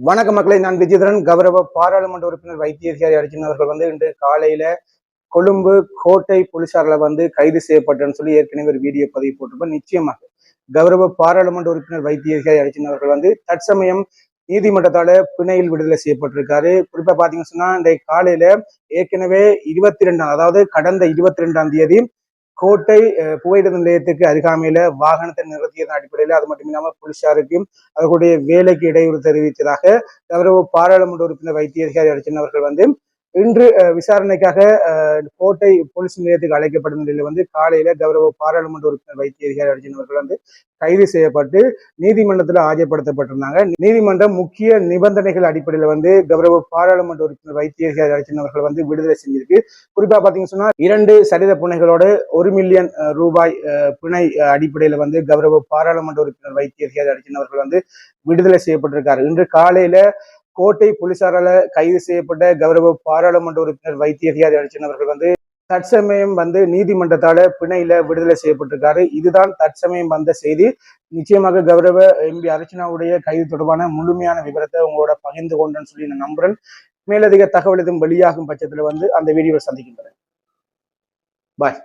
வணக்க மக்களை நான் விஜயதரன். கௌரவ பாராளுமன்ற உறுப்பினர் வைத்தியசாரி அர்ஜுன் அவர்கள் வந்து இன்று காலையில கொழும்பு கோட்டை போலீசாரில் வந்து கைது செய்யப்பட்டன்னு சொல்லி ஏற்கனவே ஒரு வீடியோ பதிவு போட்டிருப்போம். நிச்சயமாக கௌரவ பாராளுமன்ற உறுப்பினர் வைத்தியசாரி அர்ஜுன் அவர்கள் வந்து தற்சமயம் நீதிமன்றத்தால பிணையில் விடுதலை செய்யப்பட்டிருக்காரு. குறிப்பா பாத்தீங்கன்னு சொன்னா இன்றைய காலையில ஏற்கனவே இருபத்தி ரெண்டாம் அதாவது கடந்த இருபத்தி ரெண்டாம் தேதி கோட்டை புகையிட நிலையத்துக்கு அருகாமையில வாகனத்தை நிறுத்தியதன் அடிப்படையில் அது மட்டும் இல்லாமல் போலீசாருக்கும் அவர்களுடைய வேலைக்கு இடையூறு தெரிவித்ததாக கௌரவ பாராளுமன்ற உறுப்பினர் வைத்தியதிகாரி அர்ச்சன் அவர்கள் வந்து இன்று விசாரணைக்காக கோட்டை போலீஸ் நிலையத்துக்கு அழைக்கப்படும் நிலையில் வந்து காலையில கௌரவ பாராளுமன்ற உறுப்பினர் வைத்தியதிகாரி அர்ஜுன் அவர்கள் வந்து கைது செய்யப்பட்டு நீதிமன்றத்தில் ஆஜர்படுத்தப்பட்டிருந்தாங்க. நீதிமன்றம் முக்கிய நிபந்தனைகள் அடிப்படையில் வந்து கௌரவ பாராளுமன்ற உறுப்பினர் வைத்தியதிகாரி அர்ஜுன் அவர்கள் வந்து விடுதலை செஞ்சிருக்கு. குறிப்பா பாத்தீங்கன்னு சொன்னா இரண்டு சரித புனைகளோடு ஒரு மில்லியன் ரூபாய் பிணை அடிப்படையில் வந்து கௌரவ பாராளுமன்ற உறுப்பினர் வைத்தியதிகாரி அர்ஜுன் அவர்கள் வந்து விடுதலை செய்யப்பட்டிருக்காரு. இன்று காலையில கோட்டை போலீசாரால கைது செய்யப்பட்ட கௌரவ பாராளுமன்ற உறுப்பினர் வைத்தியதிகாரி அர்ச்சன் அவர்கள் வந்து தற்சமயம் வந்து நீதிமன்றத்தால பிணையில விடுதலை செய்யப்பட்டிருக்காரு. இதுதான் தற்சமயம் வந்த செய்தி. நிச்சயமாக கௌரவ எம்பி அர்ச்சனாவுடைய கைது தொடர்பான முழுமையான விவரத்தை உங்களோட பகிர்ந்து கொண்டேன்னு சொல்லி நான் நம்புறேன். மேலதிக தகவல் எதுவும் வெளியாகும் பட்சத்துல வந்து அந்த வீடியோவை சந்திக்கின்றேன். பாய்